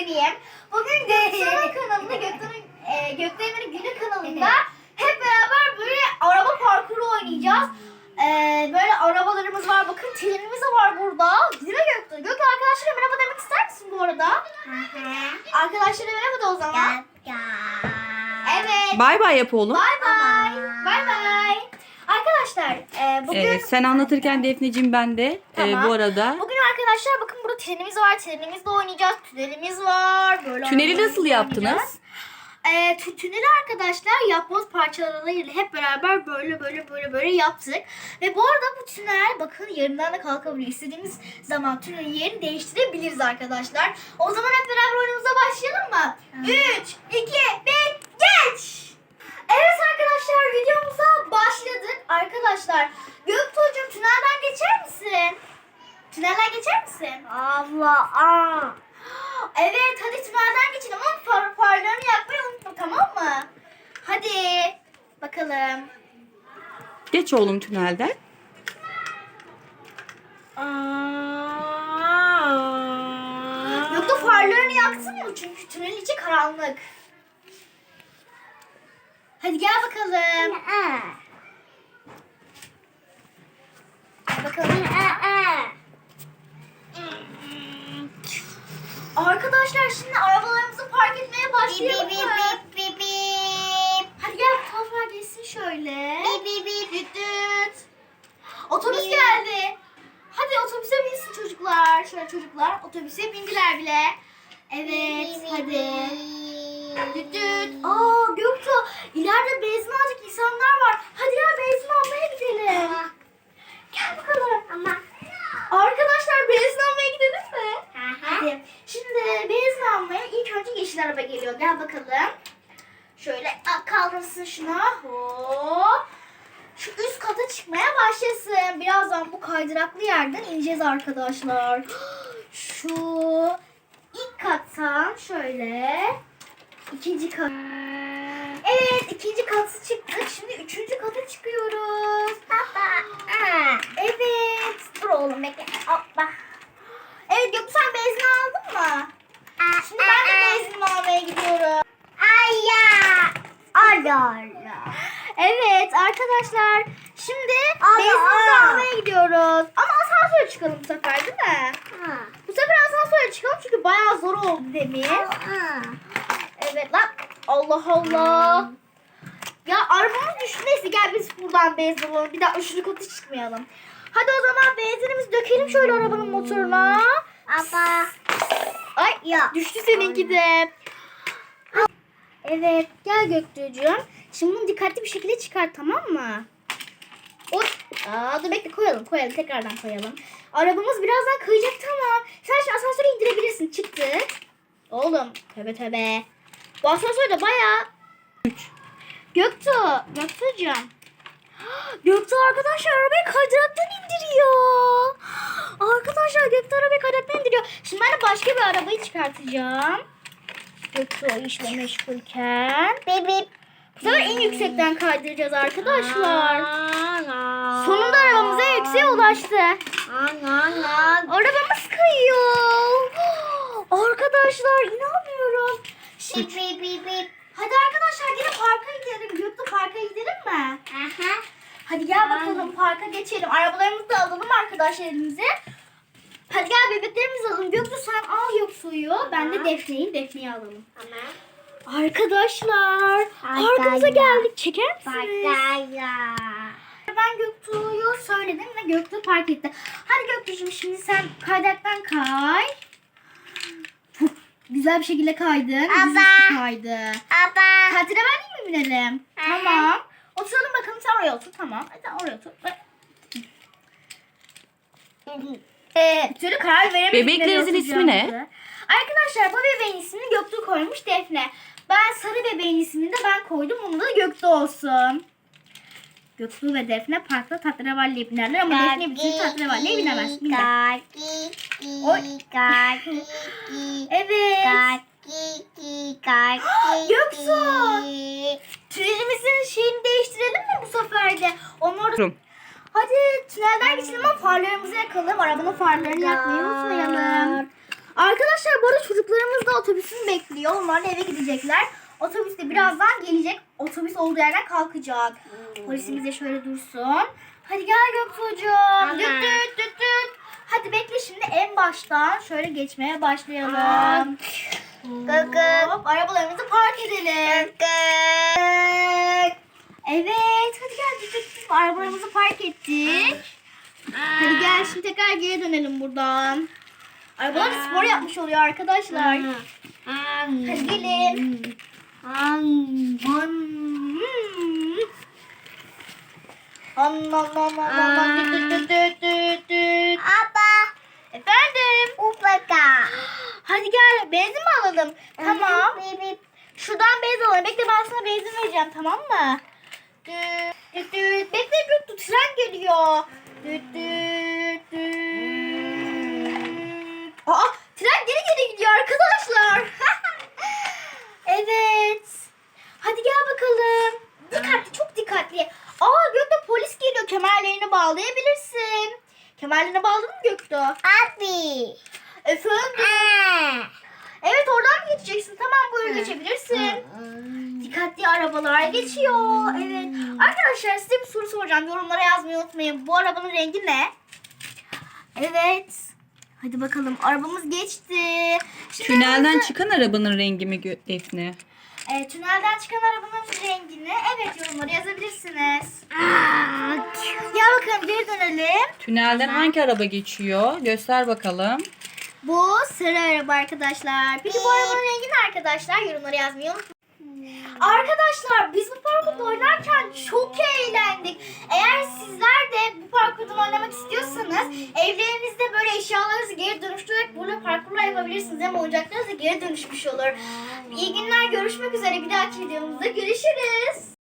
göstereyim. Bugün Göktuğ'un kanalında, Göktuğ'un e, Göktuğ'un günü kanalında hep beraber böyle araba parkuru oynayacağız. E, böyle arabalarımız var. Bakın trenimiz de var burada. Değil mi Göktuğ? Göktuğ arkadaşlara merhaba demek ister misin bu arada? Arkadaşlara merhaba da o zaman. Evet. Bay bay yap oğlum. Bye bye. Bye bye. Arkadaşlar e, bugün Evet, sen anlatırken Defneciğim ben de e, Tamam. bu arada Bugün arkadaşlar bakın burada trenimiz var. Trenimizde oynayacağız. Tünelimiz var. Böyle tüneli nasıl yaptınız? Ee, tü- tüneli arkadaşlar yapboz parçalarıyla hep beraber böyle böyle böyle böyle yaptık. Ve bu arada bu tünel bakın yarından da kalkabiliyor. İstediğimiz zaman tünelin yerini değiştirebiliriz arkadaşlar. O zaman hep beraber oyunumuza başlayalım mı? 3, 2, 1, geç! Evet arkadaşlar videomuza başladık. Arkadaşlar Göktuğ'cum tünelden geçer misin? Tünelden geçer misin? Allah aa. Evet hadi tünelden geçin ama far, farlarını yakmayı unutma tamam mı? Hadi bakalım. geç oğlum tünelden. Yoksa farlarını yaktın mı? Çünkü tünel içi karanlık. Hadi gel bakalım. Gel bakalım. Arkadaşlar şimdi arabalarımızı park etmeye başlayalım mı? Hadi gel fotoğraflar geçsin şöyle. Düt düt. Otobüs Bip. geldi. Hadi otobüse binsin çocuklar. Şöyle çocuklar otobüse bindiler bile. Evet hadi. Düt düt. Aa Göktuğ ileride benzin alacak insanlar var. Hadi gel benzin almaya gidelim. Gel bakalım. Ama Arkadaşlar benzin almaya gidelim mi? Hadi. Şimdi benzin almaya ilk önce yeşil araba geliyor. Gel bakalım. Şöyle kaldırsın şuna. Hop. Şu üst kata çıkmaya başlasın. Birazdan bu kaydıraklı yerden ineceğiz arkadaşlar. Şu ilk kattan şöyle ikinci kat. Evet ikinci katı çıktık. Şimdi üçüncü kata çıkıyoruz. Evet. Dur oğlum bekle. Hoppa. Evet Gökçe sen benzin aldın mı? Şimdi ben de benzinimi almaya gidiyorum. Allah Allah. Evet arkadaşlar şimdi ana. almaya gidiyoruz. Ama asansöre çıkalım bu sefer değil mi? Bu sefer asansöre çıkalım çünkü bayağı zor oldu demin. Evet lan. Allah Allah. Ya arabamız düştü. Neyse gel biz buradan benzin alalım. Bir daha üçüncü katı çıkmayalım. Hadi o zaman benzinimizi dökelim şöyle arabanın motoruna. Ama Ay ya. düştü seninki de. Evet gel Göktürk'cüğüm. Şimdi bunu dikkatli bir şekilde çıkar tamam mı? Oy. Aa, dur bekle koyalım koyalım tekrardan koyalım. Arabamız birazdan kayacak tamam. Sen şu asansöre indirebilirsin çıktı. Oğlum tövbe tövbe. Bu asansör de bayağı. Göktuğ. Göktuğ'cum. Göktuğ arkadaşlar arabayı kaydıraktan indiriyor. Arkadaşlar Göktuğ arabayı kaydıraktan indiriyor. Şimdi ben de başka bir arabayı çıkartacağım. Göktuğ işle meşgulken. Bip. Bu sefer en yüksekten kaydıracağız arkadaşlar. Sonunda arabamız en yükseğe ulaştı. Arabamız kayıyor. Arkadaşlar inanmıyorum. Bip bip bip bip. hadi arkadaşlar yine parka gidelim. Göktuğ parka gidelim mi? Aha. Hadi gel bakalım parka geçelim. Arabalarımızı da alalım arkadaşlar elimize. Hadi gel bebeklerimizi alalım. Göktuğ sen al Göksu'yu. Ben de. Defne'yi. Defne'yi alalım. Tamam. Arkadaşlar Arkadaşlar. parkımıza geldik. Çeker misiniz? Bakaya. Ben Göktuğ'u söyledim ve Göktuğ park etti. Hadi Göktuğ'cum şimdi sen kaydaktan kay. Güzel bir şekilde kaydın. Aba. Kaydı. Aba. Kaydırabilen mi binelim? Tamam. Oturalım bakalım sen oraya otur. Tamam. Hadi sen oraya otur. Ee, bir türlü karar veremedik. Bebeklerinizin nereye ismi ne? oturacağımızı. Arkadaşlar bu bebeğin ismini Göktuğ koymuş Defne. Ben sarı bebeğin ismini de ben koydum. Onun da Göktuğ olsun. Göktuğ ve Defne parkta tatravalliye binerler ama Defne bütün tatravalliye binemez. Biner. Oy. Evet. Göksu. Tünelimizin şeyini değiştirelim mi bu sefer de? Onu orada... Rum. Hadi tünelden geçelim ama farlarımızı yakalım. Arabanın farlarını yakmayı unutmayalım. Arkadaşlar bu arada çocuklarımız da otobüsünü bekliyor. Onlar da eve gidecekler. Otobüs de birazdan gelecek. Otobüs olduğu yerden kalkacak. Polisimiz de şöyle dursun. Hadi gel Göktuğ'cum. Düt düt düt düt. Hadi bekle şimdi en baştan şöyle geçmeye başlayalım. Hop, arabalarımızı park edelim. Evet, hadi gel düt düt düt. Arabalarımızı park ettik. Hadi gel şimdi tekrar geri dönelim buradan. Arabalar spor yapmış oluyor arkadaşlar. Hadi gelin. Baba. Efendim. Upaka. Hadi gel benzin mi alalım? Tamam. Şuradan benzin alalım. Bekle ben sana benzin vereceğim tamam mı? Bekle düt. Tren geliyor. Düt, düt. Aa tren geri geri gidiyor arkadaşlar. evet. Hadi gel bakalım. Dikkatli çok dikkatli. Aa Gökte polis geliyor. Kemerlerini Kemerlerini bağladın mı Gökte? Abi. Efendim? Aa. Evet oradan mı geçeceksin? Tamam buyur geçebilirsin. Dikkatli arabalar geçiyor. Evet. Arkadaşlar size bir soru soracağım. Yorumlara yazmayı unutmayın. Bu arabanın rengi ne? Evet. Hadi bakalım arabamız geçti. Şimdi Tünelden aramızda- çıkan arabanın rengi mi Gö- Defne? E, tünelden çıkan arabanın rengini evet yorumlara yazabilirsiniz. Gel bakalım geri dönelim. Tünelden hangi araba geçiyor? Göster bakalım. Bu sarı araba arkadaşlar. Peki bu arabanın rengi ne arkadaşlar? Yorumlara yazmayı unutmayın. Arkadaşlar biz bu parkurda oynarken çok eğlendik. Eğer sizler de bu parkurdan oynamak istiyorsanız evlerinizde böyle eşyalarınızı geri dönüştürerek burada parkurlar yapabilirsiniz. Hem oyuncaklarınız da geri dönüşmüş olur. İyi günler görüşmek üzere bir dahaki videomuzda görüşürüz.